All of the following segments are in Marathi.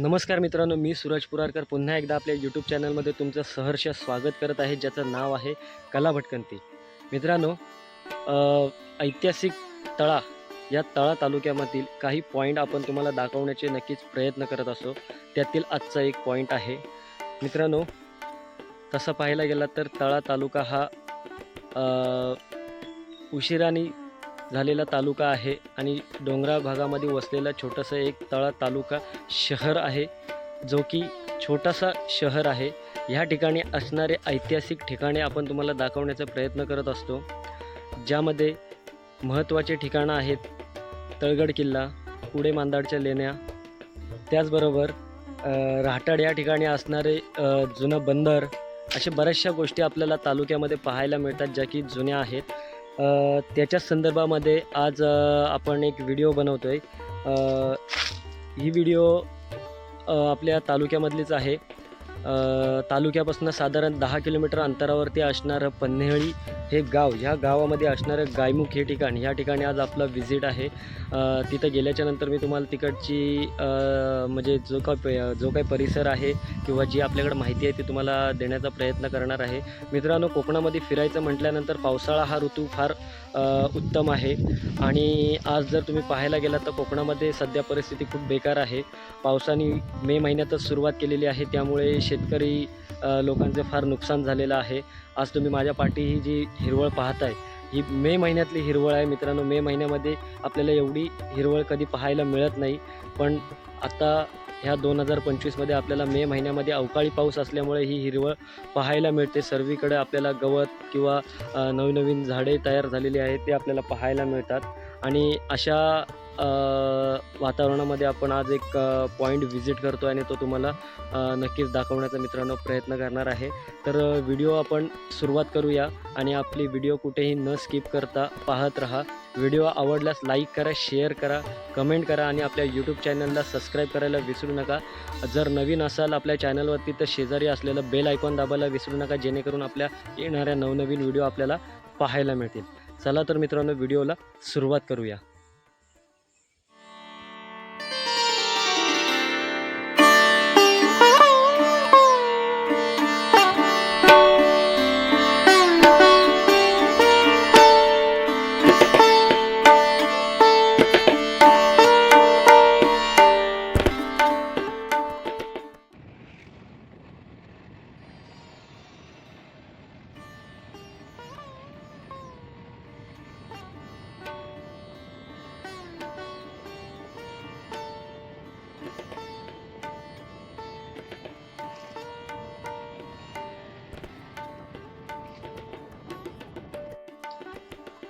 नमस्कार मित्रांनो मी सूरज पुरारकर. पुन्हा एकदा आपल्या यूट्यूब चॅनलमध्ये तुमचं सहर्ष स्वागत करत आहे ज्याचं नाव आहे कला भटकंती. मित्रांनो ऐतिहासिक तळा या तळा तालुक्यामधील काही पॉईंट आपण तुम्हाला दाखवण्याचे नक्कीच प्रयत्न करत असतो त्यातील आजचा एक पॉईंट आहे. मित्रांनो तसं पाहायला गेला तर तळा तालुका हा उशिराने झालेला तालुका आहे आणि डोंगराळ भागामध्ये वसलेला छोटंसं एक तळा तालुका शहर आहे जो की छोटासा शहर आहे. ह्या ठिकाणी असणारे ऐतिहासिक ठिकाणे आपण तुम्हाला दाखवण्याचा प्रयत्न करत असतो. ज्यामध्ये महत्त्वाचे ठिकाणं आहेत तळगड किल्ला पुढे मांदाडच्या लेण्या. त्याचबरोबर राहटाड या ठिकाणी असणारे जुनं बंदर. अशा बऱ्याचशा गोष्टी आपल्याला तालुक्यामध्ये पाहायला मिळतात ज्या की जुन्या आहेत. त्याच्याच संदर्भामध्ये आज आपण एक व्हिडिओ बनवतो आहे ही व्हिडिओ आपल्या तालुक्यामधलीच आहे. तालुक्यापासून साधारण दहा किलोमीटर अंतरावरती असणारं पन्हेळी हे गाव. ह्या गावामध्ये असणारं गायमुख हे ठिकाण ह्या ठिकाणी आज आपला व्हिजिट आहे. तिथं गेल्याच्यानंतर मी तुम्हाला तिकडची म्हणजे जो काय जो काही परिसर आहे किंवा जी आपल्याकडे माहिती आहे ती तुम्हाला देण्याचा प्रयत्न करणार आहे. मित्रांनो कोकणामध्ये फिरायचं म्हटल्यानंतर पावसाळा हा ऋतू फार उत्तम आहे. आणि आज जर तुम्ही पाहायला गेलात तर कोकणामध्ये सध्या परिस्थिती खूप बेकार आहे. पावसाने मे महिन्यातच सुरुवात केलेली आहे. त्यामुळे शेतकरी लोकांचं लोकांचे फार नुकसान झालेलं आहे. आज तुम्ही माझ्या पाठी ही जी हिरवळ पाहताय ही मे महिन्यातली हिरवळ आहे मित्रांनो. मे महिन्यामध्ये आपल्याला एवढी हिरवळ कधी पाहायला मिळत नाही. पण आता ह्या दोन हजार पंचवीसमध्ये आपल्याला मे महिन्यामध्ये अवकाळी पाऊस असल्यामुळे ही हिरवळ पाहायला मिळते. सर्वीकडे आपल्याला गवत किंवा नवनवीन नवीन झाडे तयार झालेली आहेत ते आपल्याला पाहायला मिळतात. आणि अशा वातावरणामध्ये आपण आज एक पॉईंट व्हिजिट करतो आणि तो तुम्हाला नक्कीच दाखवण्याचा मित्रांनो प्रयत्न करणार आहे. तर व्हिडिओ आपण सुरुवात करूया आणि आपली व्हिडिओ कुठेही न स्किप करता पाहत राहा. व्हिडिओ आवडल्यास लाईक करा शेअर करा कमेंट करा आणि आपल्या यूट्यूब चॅनलला सबस्क्राईब करायला विसरू नका. जर नवीन असाल आपल्या चॅनलवरती तर शेजारी असलेलं बेल आयकॉन दाबायला विसरू नका जेणेकरून आपल्या येणाऱ्या नवनवीन व्हिडिओ आपल्याला पाहायला मिळतील. चला तर मित्रांनो व्हिडिओला सुरुवात करूया.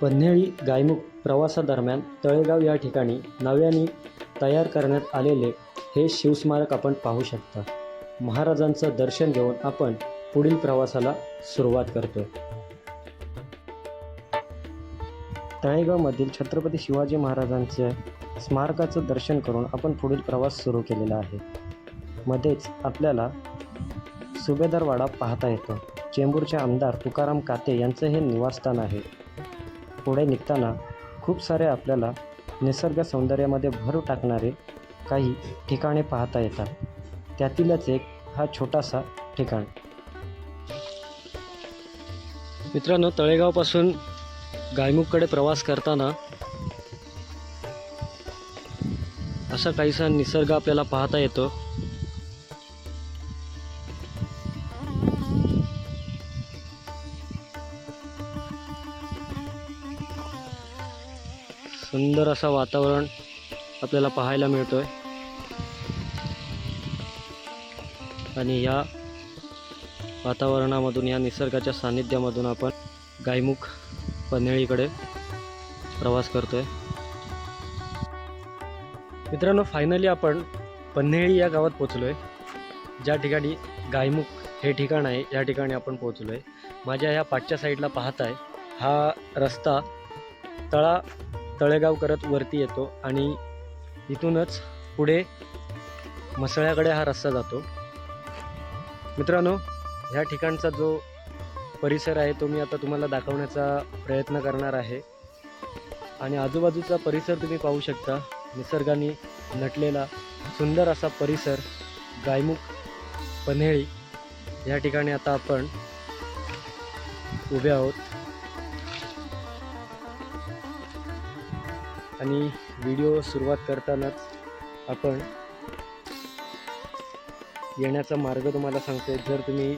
पन्हेळी गायमुख प्रवासादरम्यान तळेगाव या ठिकाणी नव्याने तयार करण्यात आलेले हे शिवस्मारक आपण पाहू शकता. महाराजांचं दर्शन घेऊन आपण पुढील प्रवासाला सुरुवात करतो तळेगावमधील छत्रपती शिवाजी महाराजांच्या स्मारकाचं दर्शन करून आपण पुढील प्रवास सुरू केलेला आहे. मध्येच आपल्याला सुभेदारवाडा पाहता येतो. चेंबूरचे आमदार तुकाराम काते यांचं हे निवासस्थान आहे. पुढे निघताना खूप सारे आपल्याला निसर्ग सौंदर्यामध्ये भर टाकणारे काही ठिकाणे पाहता येतात. त्यातीलच एक हा छोटासा ठिकाण. मित्रांनो तळेगावपासून गायमुखकडे प्रवास करताना असा काहीसा निसर्ग आपल्याला पाहता येतो. सुंदर असं वातावरण आपल्याला पाहायला मिळतोय. आणि या वातावरणामधून या निसर्गाच्या सानिध्यामधून आपण गायमुख पन्हेळीकडे प्रवास करतोय. मित्रांनो फायनली आपण पन्हेळी या गावात पोचलो आहे ज्या ठिकाणी गायमुख हे ठिकाण आहे या ठिकाणी आपण पोचलो आहे माझ्या ह्या पाठच्या साईडला पाहताय हा रस्ता तळा तळेगाव करत वरती येतो आणि इथूनच पुढे मसळ्याकडे हा रस्ता जातो. मित्रांनो ह्या ठिकाणचा जो परिसर आहे तो मी आता तुम्हाला दाखवण्याचा प्रयत्न करणार आहे. आणि आजूबाजूचा परिसर तुम्ही पाहू शकता. निसर्गाने नटलेला सुंदर असा परिसर गायमुख पन्हेळी या ठिकाणी आता आपण उभे आहोत. आणि व्हिडिओ सुरुवात करतानाच आपण येण्याचा मार्ग तुम्हाला सांगतोय. जर तुम्ही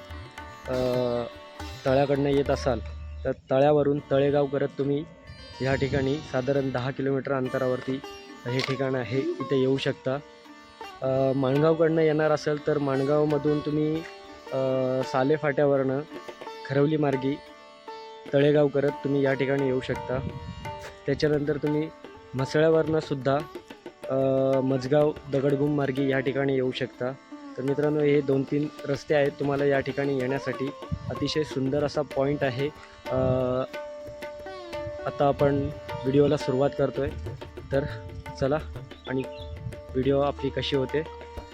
तळ्याकडनं येत असाल तर तळ्यावरून तळेगाव करत तुम्ही ह्या ठिकाणी साधारण दहा किलोमीटर अंतरावरती हे ठिकाण आहे. इथे येऊ शकता. माणगावकडनं येणार असाल तर माणगावमधून तुम्ही सालेफाट्यावरनं साले फाट्यावरनं खरवली मार्गी तळेगाव करत तुम्ही या ठिकाणी येऊ शकता. त्याच्यानंतर तुम्ही म्हसळ्यावरनं सुद्धा मजगाव दगडगुम मार्गी या ठिकाणी येऊ शकता. तर मित्रांनो हे दोन तीन रस्ते आहेत तुम्हाला या ठिकाणी येण्यासाठी. अतिशय सुंदर असा पॉईंट आहे. आता आपण व्हिडिओला सुरुवात करतो आहे तर चला आणि व्हिडिओ आपली कशी होते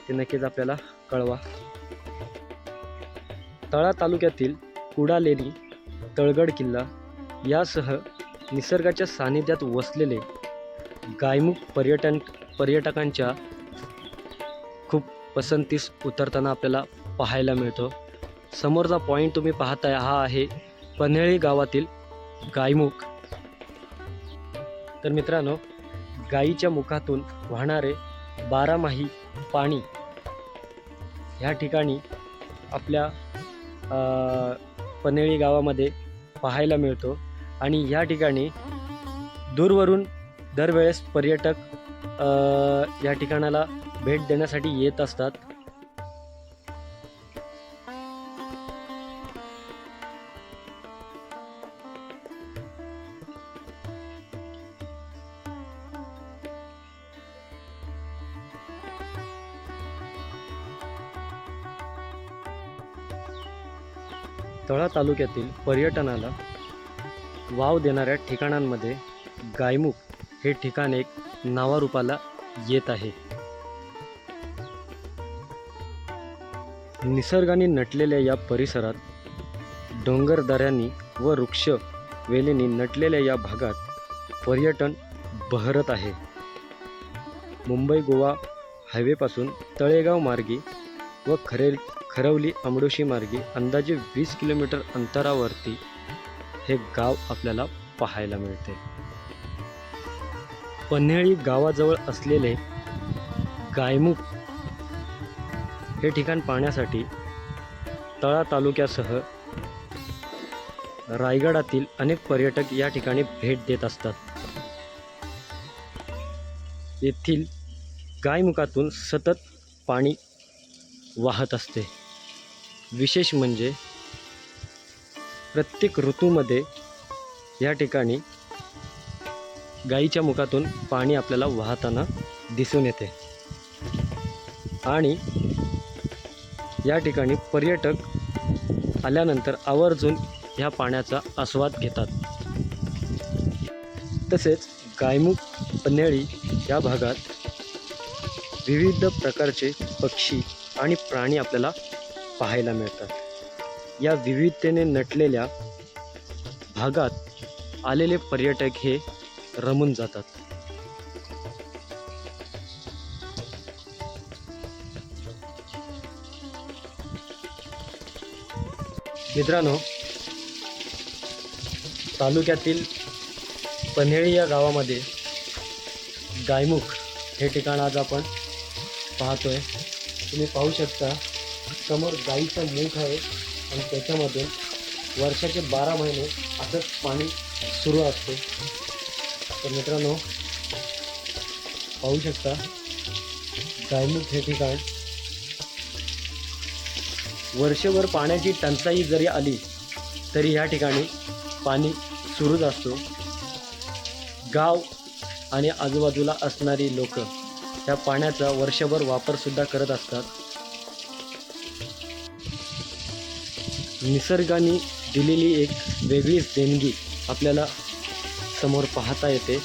ते नक्कीच आपल्याला कळवा. तळा तालुक्यातील कुडा लेणी तळगड किल्ला यासह निसर्गाच्या सानिध्यात वसलेले गायमुख पर्यटन पर्यटकांच्या खूप पसंतीस उतरताना आपल्याला पाहायला मिळतो. समोरचा पॉईंट तुम्ही पाहताय हा आहे पन्हेळी गावातील गायमुख. तर मित्रांनो गायीच्या मुखातून वाहणारे बारामाही पाणी ह्या ठिकाणी आपल्या अ, पन्हेळी गावामध्ये पाहायला मिळतो. आणि ह्या ठिकाणी दूरवरून दरवेळेस पर्यटक या ठिकाणाला भेट देण्यासाठी येत असतात. तळा तालुक्यातील पर्यटनाला वाव देणाऱ्या ठिकाणांमध्ये गायमुख हे ठिकाण एक नावारूपाला येत आहे. निसर्गाने नटलेल्या या परिसरात डोंगरदऱ्यांनी व वृक्ष वेलींनी नटलेल्या या भागात पर्यटन बहरत आहे. मुंबई गोवा हायवेपासून तळेगाव मार्गी व खरे खरवली आमडोशी मार्गे अंदाजे वीस किलोमीटर अंतरावरती हे गाव आपल्याला पाहायला मिळते. पन्हेळी गावाजवळ असलेले गायमुख हे ठिकाण पाहण्यासाठी तळा तालुक्यासह रायगडातील अनेक पर्यटक या ठिकाणी भेट देत असतात. येथील गायमुखातून सतत पाणी वाहत असते. विशेष म्हणजे प्रत्येक ऋतूमध्ये या ठिकाणी गाईच्या मुखातून पाणी आपल्याला वाहताना दिसून येते. आणि या ठिकाणी पर्यटक आल्यानंतर आवर्जून ह्या पाण्याचा आस्वाद घेतात. तसेच गायमुख पन्हेळी या भागात विविध प्रकारचे पक्षी आणि प्राणी आपल्याला पाहायला मिळतात. या विविधतेने नटलेल्या भागात आलेले पर्यटक हे रमून जातात. मित्रांनो तालुक्यातील पन्हेळी या गावामध्ये गायमुख हे ठिकाण आज आपण पाहतोय. तुम्ही पाहू शकता समोर गाईचं मुख आहे आणि त्याच्यामधून वर्षाचे बारा महिने असंच पाणी सुरू असते. तर मित्रांनो पाहू शकता गायमुख हे ठिकाण. वर्षभर पाण्याची टंचाई जरी आली तरी ह्या ठिकाणी पाणी सुरूच असतो. गाव आणि आजूबाजूला असणारी लोक त्या पाण्याचा वर्षभर वापरसुद्धा करत असतात. निसर्गाने दिलेली एक वेगळीच देणगी आपल्याला समोर पाहता येते.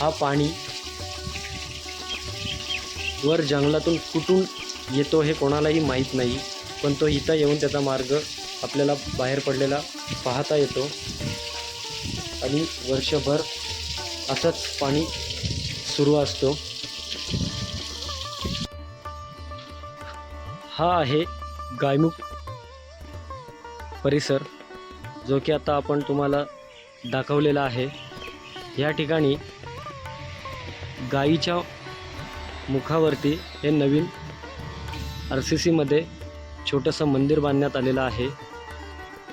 हा पाणी वर जंगलातून कुठून येतो हे कोणालाही माहीत नाही पण तो इथं येऊन त्याचा मार्ग आपल्याला बाहेर पडलेला पाहता येतो. आणि वर्षभर असंच पाणी सुरू असतो. हा आहे गायमुख परिसर जो की आता आपण तुम्हाला दाखवलेला आहे. या ठिकाणी गाईच्या मुखावरती हे नवीन आर सी सीमध्ये छोटंसं मंदिर बांधण्यात आलेलं आहे.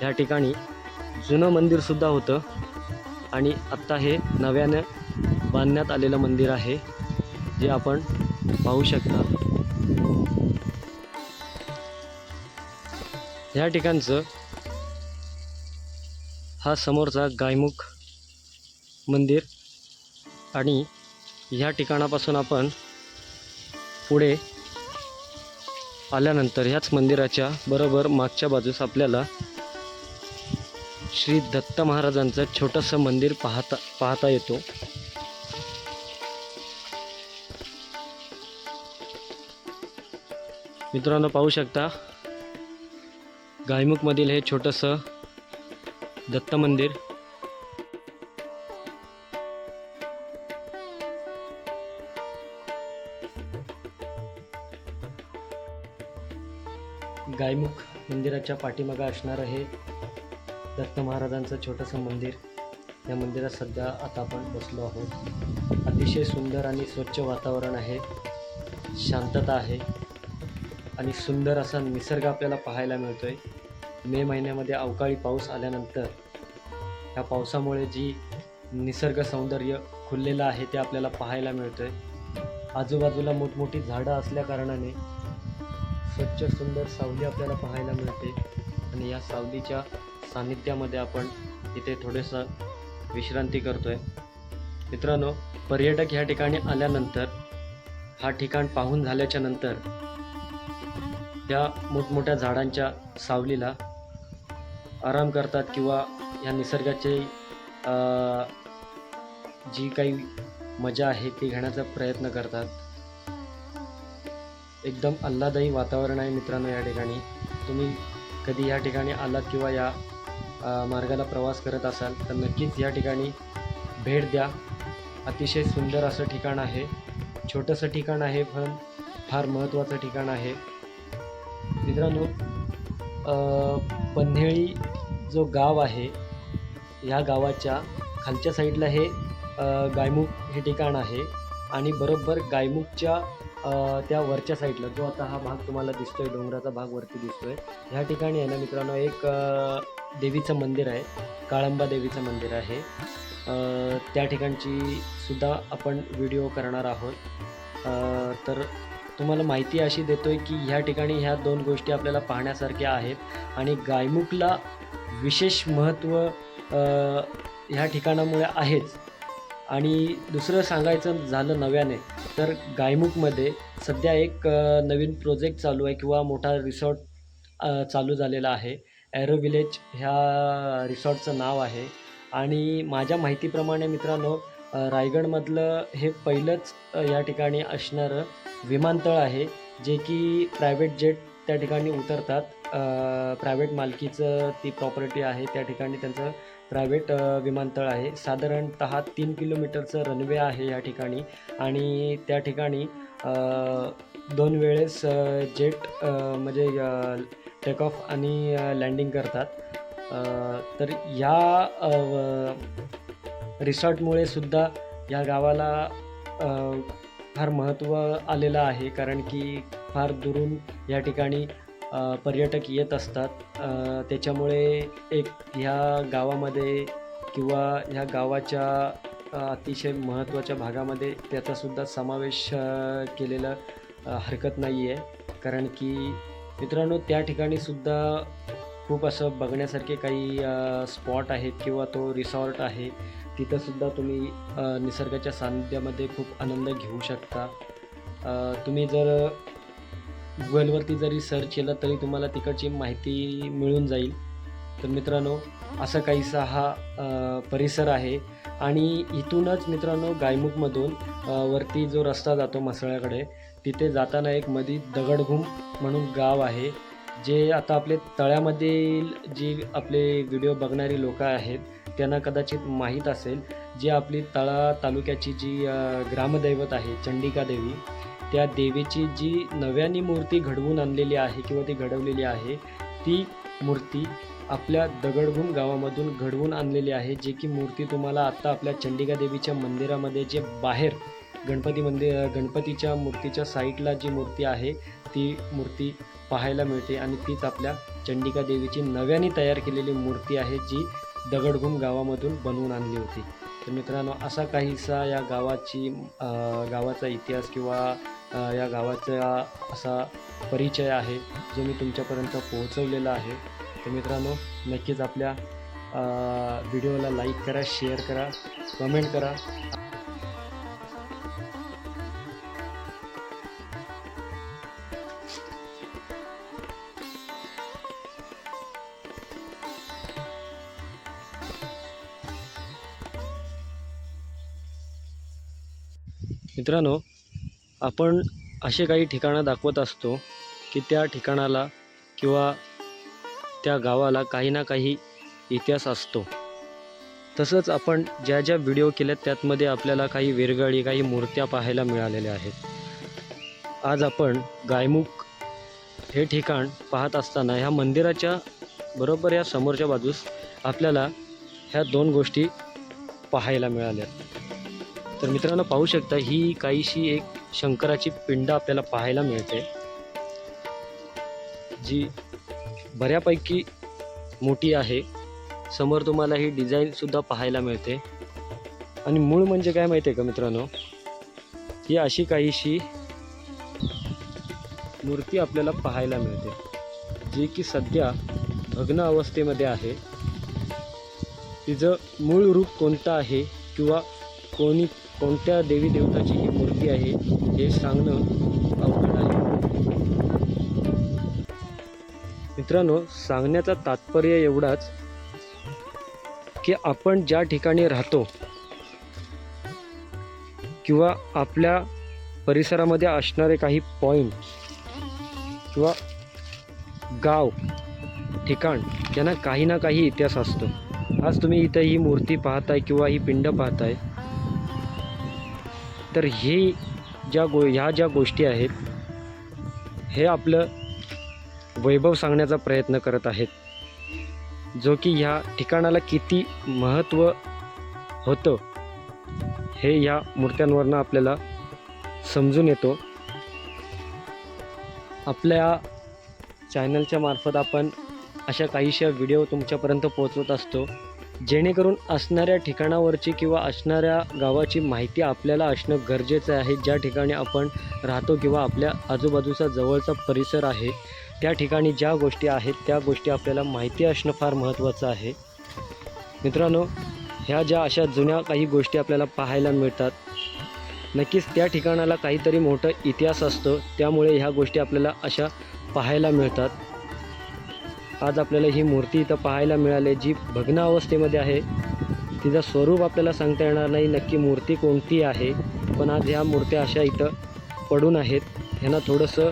या ठिकाणी जुनं मंदिरसुद्धा होतं आणि आत्ता हे नव्यानं बांधण्यात आलेलं मंदिर आहे जे आपण पाहू शकता. ह्या ठिकाणचं हा समोरचा गायमुख मंदिर. आणि ह्या ठिकाणापासून आपण पुढे आल्यानंतर ह्याच मंदिराच्या बरोबर मागच्या बाजूस आपल्याला श्री दत्त महाराजांचं छोटंसं मंदिर पाहता पाहता येतो. मित्रांनो पाहू शकता गायमुखमधील हे छोटंसं दत्त मंदिर. गायमुख मंदिराच्या पाठीमागं असणारं हे दत्त महाराजांचं छोटंसं मंदिर. या मंदिरात सध्या आता आपण बसलो आहोत. अतिशय सुंदर आणि स्वच्छ वातावरण आहे. शांतता आहे. आणि सुंदर असा निसर्ग आपल्याला पाहायला मिळतो आहे मे महिन्यामध्ये अवकाळी पाऊस आल्यानंतर ह्या पावसामुळे जी निसर्ग सौंदर्य खुललेलं आहे ते आपल्याला पाहायला मिळतं आहे आजूबाजूला मोठमोठी झाडं असल्या कारणाने स्वच्छ सुंदर सावली आपल्याला पाहायला मिळते. आणि या सावलीच्या सान्निध्यामध्ये आपण इथे थोडंसं विश्रांती करतोय. मित्रांनो पर्यटक ह्या ठिकाणी आल्यानंतर हा ठिकाण पाहून झाल्याच्यानंतर त्या मोठमोठ्या झाडांच्या सावलीला आराम करतात किंवा या निसर्गाचे जी काही मजा आहे ती घेण्याचा प्रयत्न करतात. एकदम अल्लादायी वातावरण आहे मित्रांनो या ठिकाणी. तुम्ही कधी या ठिकाणी आलात किंवा या मार्गाला प्रवास करत असाल तर नक्कीच या ठिकाणी भेट द्या. अतिशय सुंदर असं ठिकाण आहे. छोटंसं ठिकाण आहे पण फार महत्त्वाचं ठिकाण आहे. मित्रांनो पन्हेळी जो गाव आहे ह्या गावाच्या खालच्या साईडला हे गायमुख हे ठिकाण आहे आणि बरोबर गायमुखच्या त्या वरच्या साईडला जो आता हा भाग तुम्हाला दिसतोय डोंगराचा भाग वरती दिसतोय ह्या ठिकाणी आहे ना मित्रांनो एक देवीचं मंदिर आहे काळंबा देवीचं मंदिर आहे. त्या ठिकाणची सुद्धा आपण व्हिडिओ करणार आहोत. तर तुम्हाला माहिती अशी देतोय की ह्या ठिकाणी ह्या दोन गोष्टी आपल्याला पाहण्यासारख्या आहेत. आणि गायमुखला विशेष महत्त्व ह्या ठिकाणामुळे आहेच. आणि दुसरं सांगायचं झालं नव्याने तर गायमुखमध्ये सध्या एक नवीन प्रोजेक्ट चालू आहे किंवा मोठा रिसॉर्ट चालू झालेला आहे. ॲरो विलेज ह्या रिसॉर्टचं नाव आहे. आणि माझ्या माहितीप्रमाणे मित्रांनो रायगडमधलं हे पहिलंच या ठिकाणी असणारं विमानतळ आहे जे की प्रायव्हेट जेट त्या ठिकाणी उतरतात. प्रायव्हेट मालकीचं ती प्रॉपर्टी आहे त्या ठिकाणी त्यांचं प्रायव्हेट विमानतळ आहे. साधारणत तीन किलोमीटरचं रनवे आहे या ठिकाणी आणि त्या ठिकाणी दोन वेळेस जेट म्हणजे टेक ऑफ आणि लँडिंग करतात. तर या रिसॉर्टमुळे सुद्धा या गावाला फार महत्त्व आलेलं आहे कारण की फार दुरून या ठिकाणी पर्यटक येत असतात. त्याच्यामुळे एक ह्या गावामध्ये किंवा ह्या गावाच्या अतिशय महत्त्वाच्या भागामध्ये त्याचासुद्धा समावेश केलेला हरकत नाही आहे कारण की मित्रांनो त्या ठिकाणीसुद्धा खूप असं बघण्यासारखे काही स्पॉट आहेत किंवा तो रिसॉर्ट आहे. तिथंसुद्धा तुम्ही निसर्गाच्या सान्निध्यामध्ये खूप आनंद घेऊ शकता. तुम्ही जर गुगलवरती जरी सर्च केलं तरी तुम्हाला तिकडची माहिती मिळून जाईल. तर मित्रांनो असं काहीसा हा परिसर आहे. आणि इथूनच मित्रांनो गायमुखमधून वरती जो रस्ता जातो मसळ्याकडे तिथे जाताना एक मधी दगडघूम म्हणून गाव आहे. जे आता आपले तळ्यामधील जी आपले व्हिडिओ बघणारी लोकं आहेत त्यांना कदाचित माहीत असेल जी आपली तळा तालुक्याची जी ग्रामदैवत आहे चंडिका देवी त्या देवीची जी नव्याने मूर्ती घडवून आणलेली आहे किंवा ती घडवलेली आहे ती मूर्ती आपल्या दगडभूम गावामधून घडवून आणलेली आहे जी की मूर्ती तुम्हाला आत्ता आपल्या चंडिका देवीच्या मंदिरामध्ये जे बाहेर गणपती मंदिर गणपतीच्या मूर्तीच्या साईडला जी मूर्ती आहे ती मूर्ती पाहायला मिळते आणि तीच आपल्या चंडिका देवीची नव्याने तयार केलेली मूर्ती आहे जी दगडघुम गावामधून बनवून आणली होती. तर मित्रांनो असा काहीसा या गावाची गावाचा इतिहास किंवा या गावाचा असा परिचय आहे जो मी तुमच्यापर्यंत पोहोचवलेला आहे. तर मित्रांनो नक्कीच आपल्या व्हिडिओला लाईक करा शेअर करा कमेंट करा. मित्रांनो आपण असे काही ठिकाणं दाखवत असतो की त्या ठिकाणाला किंवा त्या गावाला काही ना काही इतिहास असतो. तसंच आपण ज्या ज्या व्हिडिओ केल्यात त्यातमध्ये आपल्याला काही वेरगाळी काही मूर्त्या पाहायला मिळालेल्या आहेत. आज आपण गायमुख हे ठिकाण पाहत असताना ह्या मंदिराच्या बरोबर या समोरच्या बाजूस आपल्याला ह्या दोन गोष्टी पाहायला मिळाल्या तर मित्रांनो पाहू शकता ही काहीशी एक शंकराची पिंड आपल्याला पाहायला मिळते जी बऱ्यापैकी मोठी आहे. समोर तुम्हाला ही डिझाईन सुद्धा पाहायला मिळते. आणि मूळ म्हणजे काय माहिती आहे का मित्रांनो ही अशी काहीशी मूर्ती आपल्याला पाहायला मिळते जी की सध्या भग्न अवस्थेमध्ये आहे. तिचं मूळ रूप कोणतं आहे किंवा कोणी कोणत्या देवी देवताची ही मूर्ती आहे हे सांगणं अवघड आहे. मित्रांनो सांगण्याचा तात्पर्य एवढाच की आपण ज्या ठिकाणी राहतो किंवा आपल्या परिसरामध्ये असणारे काही पॉईंट किंवा गाव ठिकाण यांना काही ना काही इतिहास असतो. आज तुम्ही इथं ही मूर्ती पाहताय किंवा ही पिंड पाहताय तर हे ज्या गो ह्या ज्या गोष्टी आहेत हे आपलं वैभव सांगण्याचा प्रयत्न करत आहेत. जो की ह्या ठिकाणाला किती महत्त्व होतं हे ह्या मूर्त्यांवरनं आपल्याला समजून येतो. आपल्या चॅनलच्या मार्फत आपण अशा काहीशा व्हिडिओ तुमच्यापर्यंत पोहोचवत असतो. जेणेकरून असणाऱ्या ठिकाणावरची किंवा असणाऱ्या गावाची माहिती आपल्याला असणं गरजेचं आहे. ज्या ठिकाणी आपण राहतो किंवा आपल्या आजूबाजूचा जवळचा परिसर आहे त्या ठिकाणी ज्या गोष्टी आहेत त्या गोष्टी आपल्याला माहिती असणं फार महत्त्वाचं आहे. मित्रांनो ह्या ज्या अशा जुन्या काही गोष्टी आपल्याला पाहायला मिळतात नक्कीच त्या ठिकाणाला काहीतरी मोठं इतिहास असतो. त्यामुळे ह्या गोष्टी आपल्याला अशा पाहायला मिळतात. आज आपल्याला ही मूर्ती इथं पाहायला मिळाली जी भग्न अवस्थेमध्ये आहे. तिचं स्वरूप आपल्याला सांगता येणार नाही नक्की मूर्ती कोणती आहे. पण आज ह्या मूर्त्या अशा इथं पडून आहेत. ह्यांना थोडंसं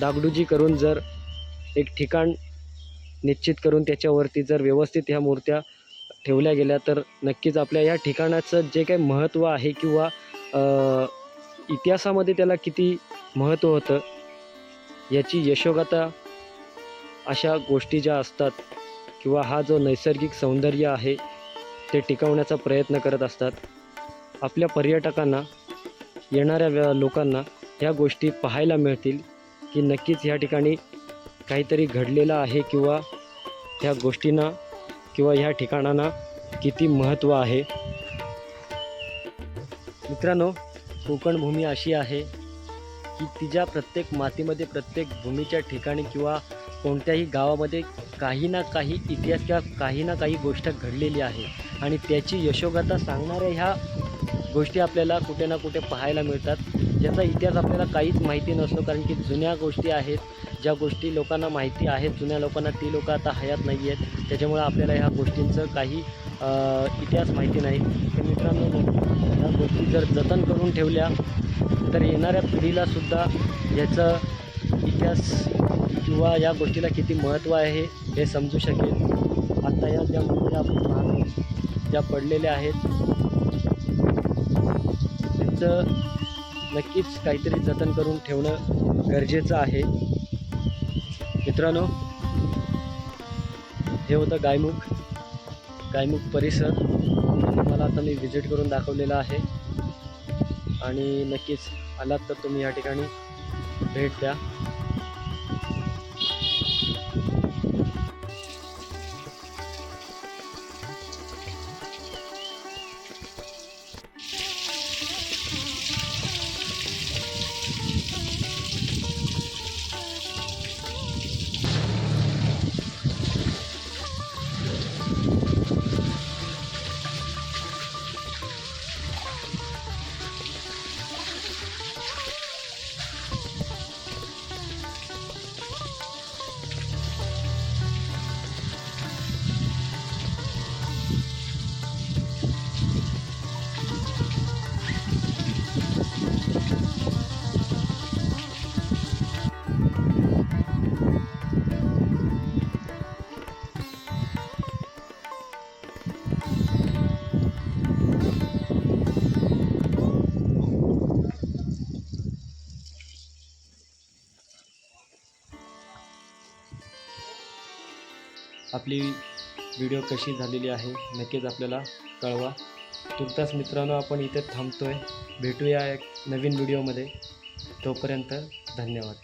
डागडुजी करून जर एक ठिकाण निश्चित करून त्याच्यावरती जर व्यवस्थित ह्या मूर्त्या ठेवल्या गेल्या तर नक्कीच आपल्या या ठिकाणाचं जे काही महत्त्व आहे किंवा इतिहासामध्ये त्याला किती महत्त्व होतं याची यशोगाथा अशा गोष्टी ज्या असतात किंवा हा जो नैसर्गिक सौंदर्य आहे ते टिकवण्याचा प्रयत्न करत असतात. आपल्या पर्यटकांना येणाऱ्या लोकांना ह्या गोष्टी पाहायला मिळतील की नक्कीच ह्या ठिकाणी काहीतरी घडलेलं आहे किंवा ह्या गोष्टींना किंवा ह्या ठिकाणांना किती महत्त्व आहे. मित्रांनो कोकणभूमी अशी आहे की तिच्या प्रत्येक मातीमध्ये प्रत्येक भूमीच्या ठिकाणी किंवा कोणत्याही गावामध्ये काही ना काही इतिहास किंवा काही ना काही गोष्ट घडलेली आहे. आणि त्याची यशोगाथा सांगणाऱ्या ह्या गोष्टी आपल्याला कुठे ना कुठे पाहायला मिळतात. ज्याचा इतिहास आपल्याला काहीच माहिती नसतो कारण की जुन्या गोष्टी आहेत. ज्या गोष्टी लोकांना माहिती आहेत जुन्या लोकांना ती लोकं आता हयात नाही आहेत त्याच्यामुळे आपल्याला ह्या गोष्टींचं काही इतिहास माहिती नाही. तर मित्रांनो ह्या गोष्टी जर जतन करून ठेवल्या तर येणाऱ्या पिढीलासुद्धा याचं इतिहास किंवा या गोष्टीला किती महत्त्व आहे हे समजू शकेल. आता या ज्या मूर्ती आपण पाहतो ज्या पडलेल्या आहेत त्यांचं नक्कीच काहीतरी जतन करून ठेवणं गरजेचं आहे. मित्रांनो हे होतं गायमुख गायमुख परिसर. तुम्हाला आता मी व्हिजिट करून दाखवलेला आहे. आणि नक्कीच आलात तर तुम्ही या ठिकाणी भेट द्या. आपली व्हिडिओ कशी झालेली आहे नक्कीच आपल्याला कळवा. तुर्तास मित्रांनो आपण इथे थांबतो आहे भेटूया एक नवीन व्हिडिओमध्ये तोपर्यंत धन्यवाद.